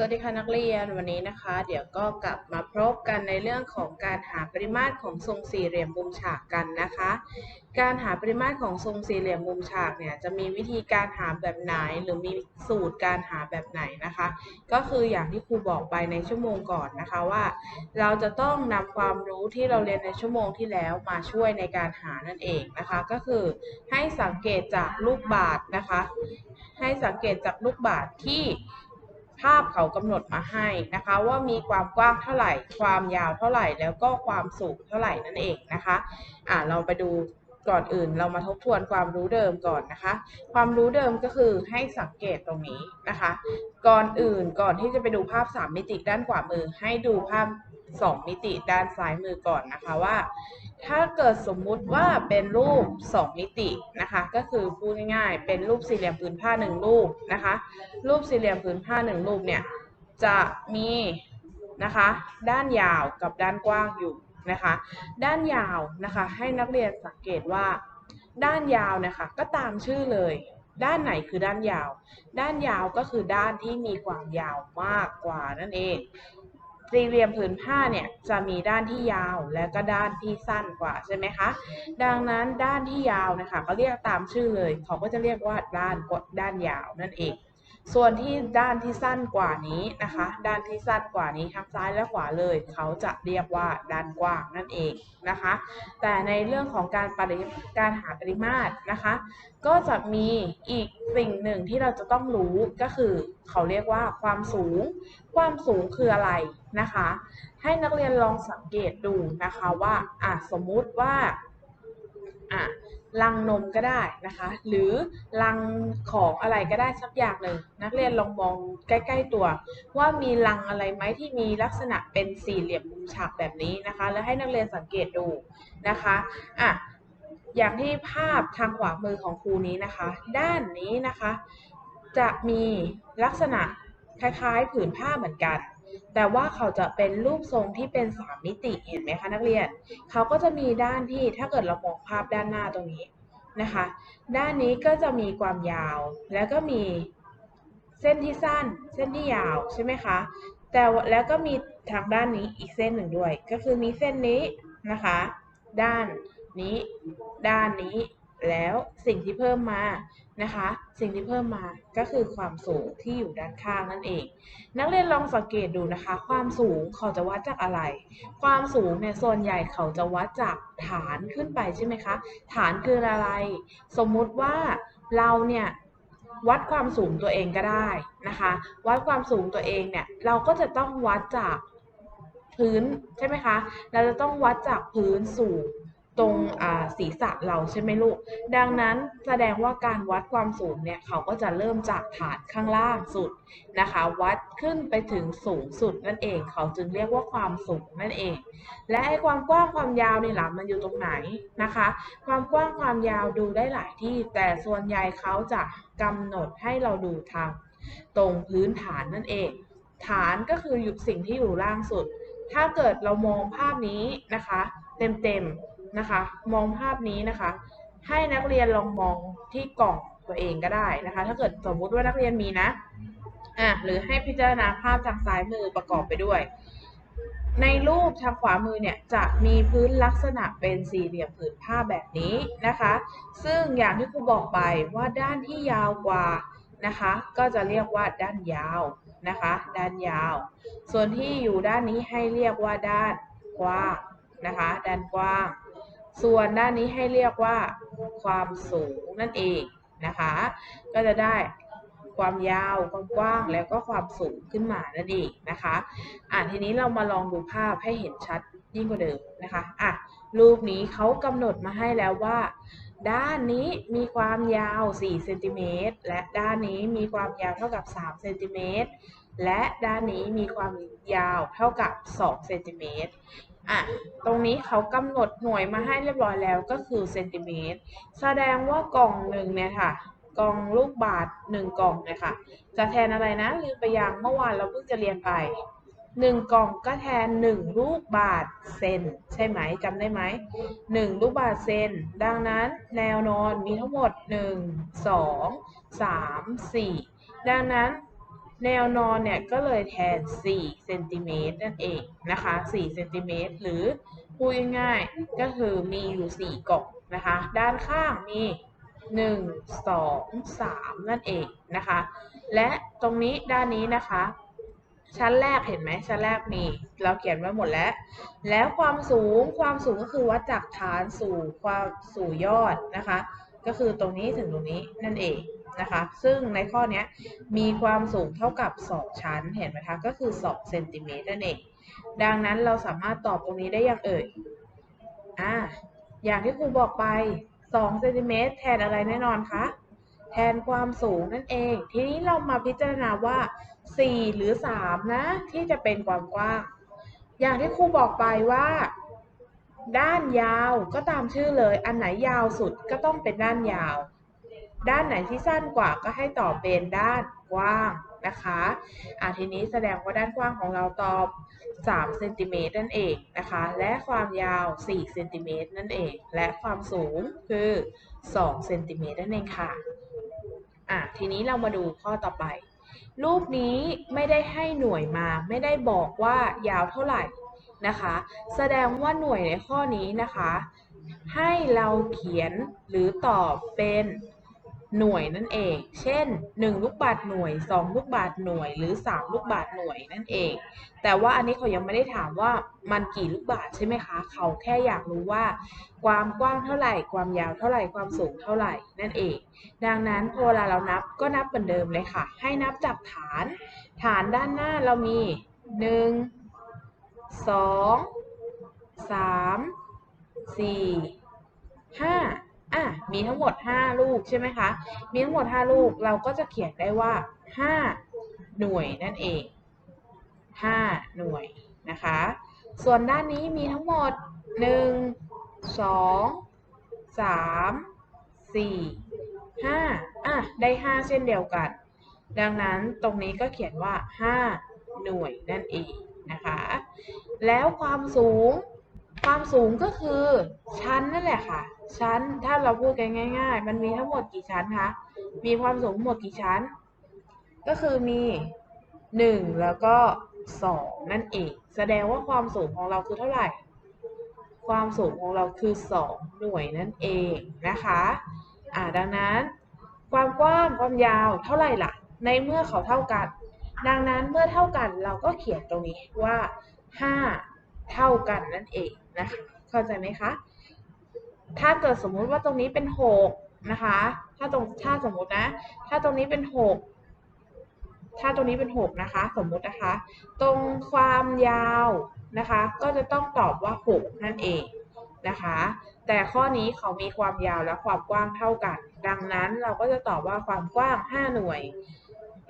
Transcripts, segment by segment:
สวัสดีค่ะนักเรียนวันนี้นะคะ เดี๋ยวก็กลับมาพบกันในเรื่องของการหาปริมาตรของทรงสี่เหลี่ยมมุมฉากกันนะคะ การหาปริมาตรของทรงสี่เหลี่ยมมุมฉากเนี่ยจะมีวิธีการหาแบบไหน หรือมีสูตรการหาแบบไหนนะคะ ก็คืออย่างที่ครูบอกไปในชั่วโมงก่อนนะคะว่า เราจะต้องนำความรู้ที่เราเรียนในชั่วโมงที่แล้วมาช่วยในการหานั่นเองนะคะ ก็คือให้สังเกตจากลูกบาศก์นะคะ ให้สังเกตจากลูกบาศก์ที่ ภาพเขากำหนดมาให้นะคะ ว่ามีความกว้างเท่าไหร่ ความยาวเท่าไหร่ แล้วก็ความสูงเท่าไหร่นั่นเองนะคะอ่าเราไปดูก่อนอื่น เรามาทบทวนความรู้เดิมก่อนนะคะ ความรู้เดิมก็คือให้สังเกตตรงนี้นะคะ ก่อนอื่นก่อนที่จะไปดูภาพ 3 มิติด้านขวามือ ให้ดูภาพ 2 มิติด้านซ้ายมือก่อนนะคะว่า ถ้าเกิดสมมุติว่าเป็นรูป 2 มิตินะคะ ก็คือพูดง่ายๆ เป็นรูปสี่เหลี่ยมผืนผ้าหนึ่งรูปนะคะ รูปสี่เหลี่ยมผืนผ้าหนึ่งรูปเนี่ยจะมีนะคะ ด้านยาวกับด้านกว้างอยู่นะคะ ด้านยาวนะคะให้นักเรียนสังเกตว่า ด้านยาวนะคะก็ตามชื่อเลย ด้านไหนคือด้านยาว ด้านยาวก็คือด้านที่มีความยาวมากกว่านั่นเอง สี่เหลี่ยมผืนผ้าเนี่ยจะมีด้านที่ยาวและก็ด้านที่สั้นกว่าใช่ไหมคะ ดังนั้นด้านที่ยาวนะคะก็เรียกตามชื่อเลย เขาก็จะเรียกว่าด้านด้านยาวนั่นเอง ส่วนที่ด้านที่สั้นกว่านี้นะคะ ด้านที่สั้นกว่านี้ทั้งซ้ายและขวาเลย เขาจะเรียกว่าด้านกว้างนั่นเองนะคะ แต่ในเรื่องของการปริการหาปริมาตรนะคะ ก็จะมีอีกสิ่งหนึ่งที่เราจะต้องรู้ก็คือ เขาเรียกว่าความสูง ความสูงคืออะไรนะคะ ให้นักเรียนลองสังเกตดูนะคะว่าอะสมมุติว่าอะ ลังนมก็ได้นะคะ หรือลังของอะไรก็ได้สักอย่างหนึ่งนักเรียนลองมองใกล้ๆตัว ว่ามีลังอะไรไหมที่มีลักษณะเป็นสี่เหลี่ยมมุมฉากแบบนี้นะคะ แล้วให้นักเรียนสังเกตดูนะคะอะอย่างที่ภาพทางขวามือของครูนี้นะคะ ด้านนี้นะคะ จะมีลักษณะคล้ายๆผืนผ้าเหมือนกัน แต่ว่าเขาจะเป็นรูปทรงที่เป็นสามมิติเห็นไหมคะนักเรียน เขาก็จะมีด้านที่ถ้าเกิดเรามองภาพด้านหน้าตรงนี้นะคะ ด้านนี้ก็จะมีความยาว แล้วก็มีเส้นที่สั้น เส้นที่ยาวใช่ไหมคะ แต่แล้วก็มีทางด้านนี้อีกเส้นหนึ่งด้วย ก็คือมีเส้นนี้นะคะ ด้านนี้ ด้านนี้ แล้วสิ่งที่เพิ่มมานะคะ สิ่งที่เพิ่มมาก็คือความสูงที่อยู่ด้านข้างนั่นเอง นักเรียนลองสังเกตดูนะคะ ความสูงเขาจะวัดจากอะไร ความสูงเนี่ยส่วนใหญ่เขาจะวัดจากฐานขึ้นไปใช่ไหมคะ ฐานคืออะไร สมมุติว่าเราเนี่ยวัดความสูงตัวเองก็ได้นะคะ วัดความสูงตัวเองเนี่ยเราก็จะต้องวัดจากพื้นใช่ไหมคะ เราจะต้องวัดจากพื้นสู่ ตรงศีรษะเราใช่ไหมลูก ดังนั้นแสดงว่าการวัดความสูงเนี่ยเขาก็จะเริ่มจากฐานข้างล่างสุดนะคะ วัดขึ้นไปถึงสูงสุดนั่นเอง เขาจึงเรียกว่าความสูงนั่นเอง และไอ้ความกว้างความยาวนี่ล่ะมันอยู่ตรงไหนนะคะ ความกว้างความยาวดูได้หลายที่ แต่ส่วนใหญ่เขาจะกำหนดให้เราดูทางตรงพื้นฐานนั่นเอง ฐานก็คืออยู่สิ่งที่อยู่ล่างสุด ถ้าเกิดเรามองภาพนี้นะคะ เต็มๆ นะคะ มองภาพนี้นะคะ ให้นักเรียนลองมองที่กล่องตัวเองก็ได้นะคะ ถ้าเกิดสมมุติว่านักเรียนมีนะอะหรือให้พิจารณาภาพทางซ้ายมือประกอบไปด้วย ในรูปทางขวามือเนี่ยจะมีพื้นลักษณะเป็นสี่เหลี่ยมผืนผ้าแบบนี้นะคะ ซึ่งอย่างที่ครูบอกไปว่าด้านที่ยาวกว่านะคะ ก็จะเรียกว่าด้านยาวนะคะ ด้านยาว ส่วนที่อยู่ด้านนี้ให้เรียกว่าด้านกว้างนะคะ ด้านกว้าง ส่วนด้านนี้ให้เรียกว่าความสูงนั่นเองนะคะ ก็จะได้ความยาวความกว้างแล้วก็ความสูงขึ้นมานั่นเองนะคะอะทีนี้เรามาลองดูภาพให้เห็นชัดยิ่งกว่าเดิมนะคะอะรูปนี้เขากำหนดมาให้แล้วว่า ด้านนี้มีความยาว4เซนติเมตรและด้านนี้มีความยาวเท่ากับ3เซนติเมตรและด้านนี้มีความยาวเท่ากับ2เซนติเมตร อะตรงนี้เขากำหนดหน่วยมาให้เรียบร้อยแล้วก็คือเซนติเมตรแสดงว่ากล่องหนึ่งเนี่ยค่ะกล่องลูกบาศก์หนึ่งกล่องเนี่ยค่ะจะแทนอะไรนะลืมไปยังเมื่อวานเราเพิ่งจะเรียนไปหนึ่งกล่องก็แทนหนึ่งลูกบาศก์เซนใช่ไหมจำได้ไหมหนึ่งลูกบาศก์เซนดังนั้นแนวนอนมีทั้งหมดหนึ่งสองสามสี่ดังนั้น แนวนอนเนี่ยก็เลยแทน4เซนติเมตรนั่นเองนะคะ4เซนติเมตรหรือพูดง่ายๆก็คือมีอยู่ 4กล่องนะคะ ด้านข้างมี 1 2 3 นั่นเองนะคะ และตรงนี้ด้านนี้นะคะ ชั้นแรกเห็นไหมชั้นแรกมี เราเขียนไว้หมดแล้ว แล้วความสูงความสูงก็คือวัดจากฐานสู่ความสู่ยอดนะคะ ก็คือตรงนี้ถึงตรงนี้นั่นเอง นะคะ ซึ่งในข้อนี้มีความสูงเท่ากับ 2 ชั้น เห็นไหมคะ ก็คือ2เซนติเมตรนั่นเอง ดังนั้นเราสามารถตอบตรงนี้ได้อย่างเอ่ย อ่า อย่างที่ครูบอกไป2เซนติเมตรแทนอะไรแน่นอนคะ แทนความสูงนั่นเอง ทีนี้เรามาพิจารณาว่า 4 หรือ 3 นะ ที่จะเป็นความกว้าง อย่างที่ครูบอกไปว่าด้านยาวก็ตามชื่อเลย อันไหนยาวสุดก็ต้องเป็นด้านยาว ด้านไหนที่สั้นกว่าก็ให้ตอบเป็นด้านกว้างนะคะอะทีนี้แสดงว่าด้านกว้างของเราตอบ3เซนติเมตรนั่นเองนะคะ และความยาว4เซนติเมตรนั่นเอง และความสูงคือ2เซนติเมตรนั่นเองค่ะอะทีนี้เรามาดูข้อต่อไป รูปนี้ไม่ได้ให้หน่วยมา ไม่ได้บอกว่ายาวเท่าไหร่นะคะ แสดงว่าหน่วยในข้อนี้นะคะ ให้เราเขียนหรือตอบเป็น หน่วยนั่นเอง เช่น 1 ลูกบาศก์หน่วย 2 ลูกบาศก์หน่วย หรือ 3 ลูกบาศก์หน่วยนั่นเอง แต่ว่าอันนี้เขายังไม่ได้ถามว่ามันกี่ลูกบาศก์ใช่ไหมคะ เขาแค่อยากรู้ว่า ความกว้างเท่าไหร่ ความยาวเท่าไหร่ ความสูงเท่าไหร่นั่นเอง ดังนั้นพอเวลาเรานับก็นับเหมือนเดิมเลยค่ะ ให้นับจากฐาน ฐานด้านหน้าเรามี 1 2 3 4 5อะ มีทั้งหมด 5 ลูกใช่ไหมคะ มีทั้งหมด 5 ลูกเราก็จะเขียนได้ว่า 5 หน่วยนั่นเอง 5 หน่วยนะคะ ส่วนด้านนี้มีทั้งหมด 1 2 3 4 5อะได้ 5 เช่นเดียวกัน ดังนั้นตรงนี้ก็เขียนว่า 5 หน่วยนั่นเองนะคะ แล้วความสูง ความสูงก็คือชั้นนั่นแหละค่ะ ชั้นถ้าเราพูดกันง่าย ๆ มันมีทั้งหมดกี่ชั้นคะ มีความสูงทั้งหมดกี่ชั้น ก็คือมี 1 แล้วก็ 2 นั่นเอง แสดงว่าความสูงของเราคือเท่าไหร่ ความสูงของเราคือ 2 หน่วยนั่นเองนะคะอ่าดังนั้น ความกว้างความยาวเท่าไหร่ล่ะ ในเมื่อเขาเท่ากัน ดังนั้นเมื่อเท่ากันเราก็เขียนตรงนี้ว่า 5 เท่ากันนั่นเอง นะเข้าใจไหมคะถ้าเกิดสมมุติว่าตรงนี้เป็น6นะคะ ถ้าตรงถ้าสมมุตินะ ถ้าตรงนี้เป็น6ถ้าตรงนี้เป็น6นะคะ สมมุตินะคะ ตรงความยาวนะคะ ก็จะต้องตอบว่า6นั่นเองนะคะ แต่ข้อนี้เขามีความยาวและความกว้างเท่ากัน ดังนั้นเราก็จะตอบว่าความกว้าง 5 หน่วย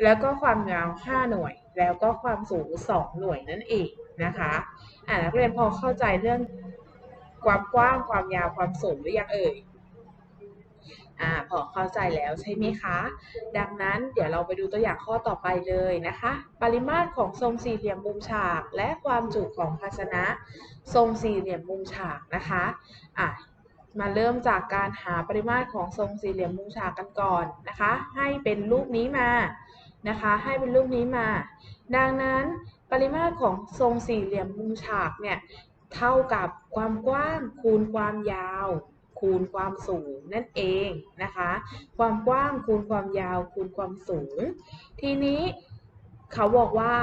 แล้วก็ความยาว 5 หน่วย แล้วก็ความสูง 2 หน่วยนั่นเองนะคะอ่านักเรียนพอเข้าใจเรื่องความกว้างความยาวความสูงหรือยังเอ่ยอ่าพอเข้าใจแล้วใช่ไหมคะ ดังนั้นเดี๋ยวเราไปดูตัวอย่างข้อต่อไปเลยนะคะ ปริมาตรของทรงสี่เหลี่ยมมุมฉาก และความจุของภาชนะ ทรงสี่เหลี่ยมมุมฉากนะคะอะมาเริ่มจากการหาปริมาตรของทรงสี่เหลี่ยมมุมฉากกันก่อนนะคะ ให้เป็นรูปนี้มา นะคะ ให้เป็นรูปนี้มา ดังนั้นปริมาตรของทรงสี่เหลี่ยมมุมฉากเนี่ยเท่ากับความกว้างคูณความยาว คูณความสูงนั่นเองนะคะ ความกว้างคูณความยาวคูณความสูง ทีนี้เขาบอกว่า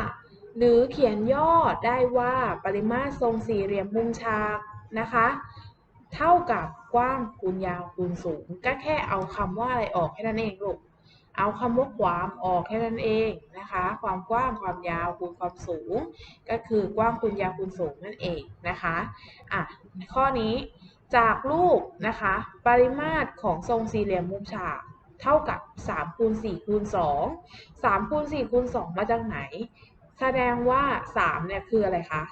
หรือเขียนย่อได้ว่าปริมาตรทรงสี่เหลี่ยมมุมฉากนะคะ เท่ากับกว้างคูณยาวคูณสูง ก็แค่เอาคำว่าอะไรออกแค่นั้นเองลูก เอาคำว่าความออกแค่นั้นเองนะคะ ความกว้างความยาวคูณความสูง ก็คือกว้างคูณยาวคูณสูงนั่นเองนะคะอะข้อนี้จากรูปนะคะ ปริมาตรของทรงสี่เหลี่ยมมุมฉากเท่ากับ3คูณ4คูณ2 3คูณ4คูณ2มาจากไหน แสดงว่า3เนี่ยคืออะไรคะ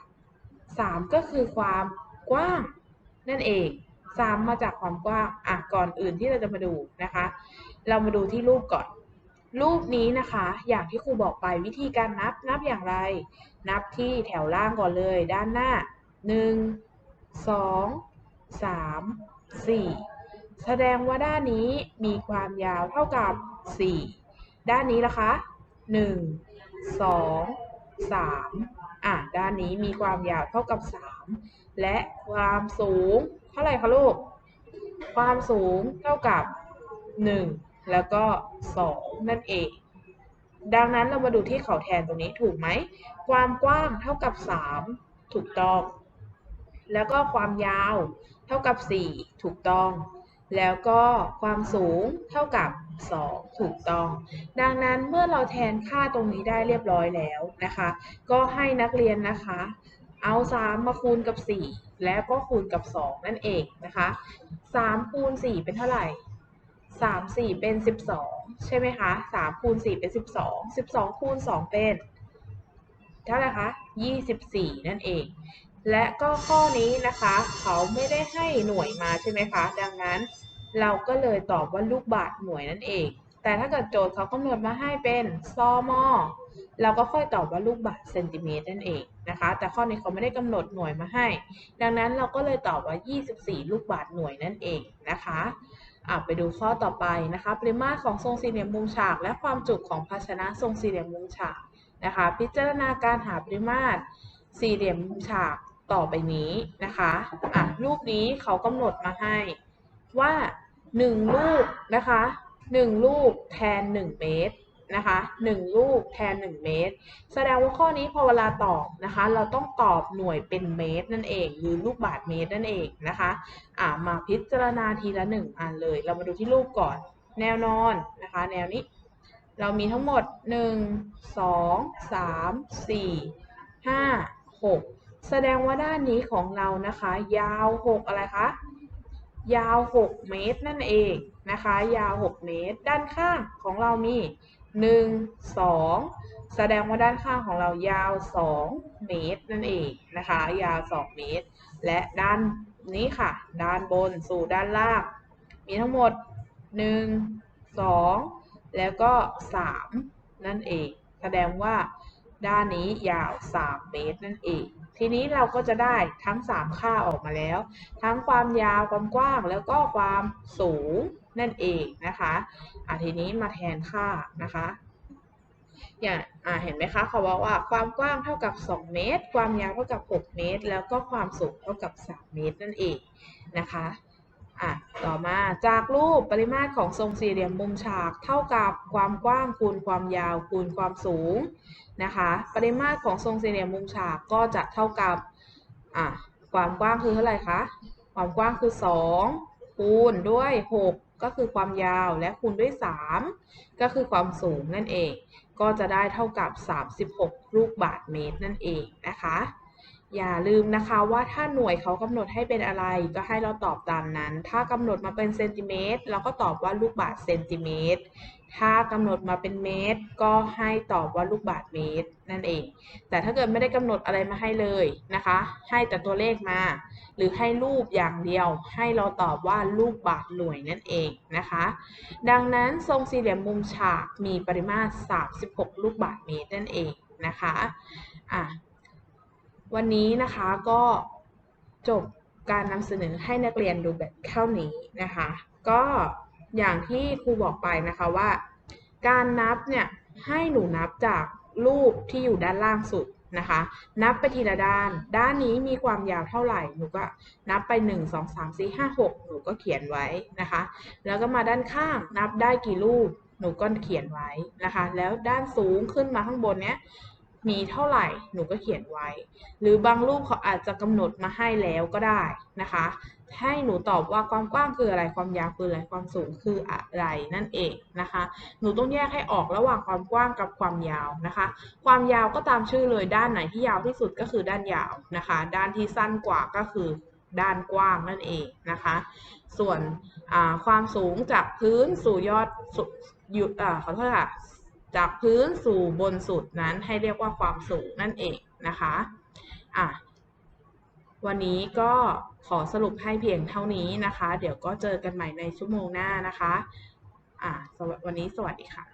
3ก็คือความกว้างนั่นเอง 3มาจากความกว้างอะก่อนอื่นที่เราจะมาดูนะคะ เรามาดูที่รูปก่อน รูปนี้นะคะ อย่างที่ครูบอกไปวิธีการนับนับอย่างไร นับที่แถวล่างก่อนเลย ด้านหน้า 1 2 3 4 แสดงว่าด้านนี้มีความยาวเท่ากับ 4 ด้านนี้ละคะ 1 2 3อะด้านนี้มีความยาวเท่ากับ 3 และความสูง เท่าไหร่คะลูก ความสูงเท่ากับ 1 แล้วก็ 2 นั่นเอง ดังนั้นเรามาดูที่เขาแทนตรงนี้ถูกไหม ความกว้างเท่ากับ 3 ถูกต้อง แล้วก็ความยาวเท่ากับ 4 ถูกต้อง แล้วก็ความสูงเท่ากับ 2 ถูกต้อง ดังนั้นเมื่อเราแทนค่าตรงนี้ได้เรียบร้อยแล้วนะคะ ก็ให้นักเรียนนะคะ เอา 3 มาคูณกับ 4 แล้วก็คูณกับ 2 นั่นเองนะคะ3คูณ4เป็นเท่าไหร่ 3 4 เป็น 12 ใช่ไหมคะ3คูณ4เป็น 12 12 คูณ 2 เป็นเท่าไหร่คะ 24 นั่นเอง และก็ข้อนี้นะคะ เขาไม่ได้ให้หน่วยมาใช่ไหมคะ ดังนั้นเราก็เลยตอบว่าลูกบาศก์หน่วยนั่นเอง แต่ถ้าเกิดโจทย์เขากำหนดมาให้เป็นซอมอ เราก็ค่อยตอบว่าลูกบาศก์เซนติเมตรนั่นเองนะคะ แต่ข้อนี้เขาไม่ได้กำหนดหน่วยมาให้ ดังนั้นเราก็เลยตอบว่า 24 ลูกบาศก์หน่วยนั่นเองนะคะอะไปดูข้อต่อไปนะคะ ปริมาตรของทรงสี่เหลี่ยมมุมฉาก และความจุของภาชนะทรงสี่เหลี่ยมมุมฉากนะคะ พิจารณาการหาปริมาตรสี่เหลี่ยมมุมฉากต่อไปนี้นะคะอะรูปนี้เขากำหนดมาให้ว่า 1 ลูกนะคะ 1 ลูกแทน 1 เมตร นะคะ1ลูกแทน 1 เมตร แสดงว่าข้อนี้พอเวลาตอบนะคะ เราต้องตอบหน่วยเป็นเมตรนั่นเอง หรือลูกบาศเมตรนั่นเองนะคะอ่ามาพิจารณาทีละ 1อันเลย เรามาดูที่รูปก่อน แนวนอนนะคะ แนวนี้ เรามีทั้งหมด 1 2 3 4 5 6 แสดงว่าด้านนี้ของเรานะคะ ยาว 6 อะไรคะยาว 6 เมตรนั่นเองนะคะ ยาว 6 เมตร ด้านข้างของเรามี 1 2 แสดงว่าด้านข้างของเรายาว 2 เมตรนั่นเองนะคะ ยาว 2 เมตร และด้านนี้ค่ะ ด้านบนสู่ด้านล่าง มีทั้งหมด 1 2 แล้วก็ 3 นั่นเอง แสดงว่าด้านนี้ยาว 3 เมตรนั่นเอง ทีนี้เราก็จะได้ทั้ง 3 ค่าออกมาแล้ว ทั้งความยาวความกว้างแล้วก็ความสูง นั่นเองนะคะอะทีนี้มาแทนค่านะคะอย่างอ่าเห็นไหมคะเขาบอกว่าความกว้างเท่ากับ 2 เมตร ความยาวเท่ากับ 6 เมตร แล้วก็ความสูงเท่ากับ 3 เมตรนั่นเองนะคะอะต่อมาจากรูปปริมาตรของทรงสี่เหลี่ยมมุมฉากเท่ากับความกว้างคูณความยาวคูณความสูงนะคะ ปริมาตรของทรงสี่เหลี่ยมมุมฉากก็จะเท่ากับอะความกว้างคือเท่าไหร่คะความกว้างคือ 2 คูณด้วย 6ก็คือความยาวและคูณด้วย 3 ก็คือความสูงนั่นเอง ก็จะได้เท่ากับ 36 ลูกบาทเมตรนั่นเองนะคะ อย่าลืมนะคะว่าถ้าหน่วยเขากำหนดให้เป็นอะไรก็ให้เราตอบตามนั้น ถ้ากำหนดมาเป็นเซนติเมตรเราก็ตอบว่าลูกบาทเซนติเมตร ถ้ากำหนดมาเป็นเมตร ก็ให้ตอบว่าลูกบาศก์เมตรนั่นเอง แต่ถ้าเกิดไม่ได้กำหนดอะไรมาให้เลยนะคะ ให้แต่ตัวเลขมา หรือให้รูปอย่างเดียว ให้เราตอบว่าลูกบาศก์หน่วยนั่นเองนะคะ ดังนั้นทรงสี่เหลี่ยมมุมฉากมีปริมาตร 36 ลูกบาศก์เมตรนั่นเองนะคะอะวันนี้นะคะก็จบการนำเสนอให้นักเรียนดูแบบเท่านี้นะคะ ก็ อย่างที่ครูบอกไปนะคะว่า การนับเนี่ยให้หนูนับจากรูปที่อยู่ด้านล่างสุดนะคะ นับไปทีละด้าน ด้านนี้มีความยาวเท่าไหร่ หนูก็นับไป 1 2 3 4 5 6 หนูก็เขียนไว้นะคะ แล้วก็มาด้านข้างนับได้กี่รูป หนูก็เขียนไว้นะคะ แล้วด้านสูงขึ้นมาข้างบนเนี้ยมีเท่าไหร่หนูก็เขียนไว้ หรือบางรูปเขาอาจจะกำหนดมาให้แล้วก็ได้นะคะ ให้หนูตอบว่าความกว้างคืออะไร ความยาวคืออะไร ความสูงคืออะไรนั่นเองนะคะ หนูต้องแยกให้ออกระหว่างความกว้างกับความยาวนะคะ ความยาวก็ตามชื่อเลยด้านไหนที่ยาวที่สุดก็คือด้านยาวนะคะ ด้านที่สั้นกว่าก็คือด้านกว้างนั่นเองนะคะ ส่วนความสูงจากพื้นสู่ยอดสุดอยู่ขอโทษค่ะ จากพื้นสู่บนสุดนั้นให้เรียกว่าความสูงนั่นเองนะคะอะวันนี้ก็ ขอสรุปให้เพียงเท่านี้นะคะ เดี๋ยวก็เจอกันใหม่ในชั่วโมงหน้านะคะ อะวันนี้สวัสดีค่ะ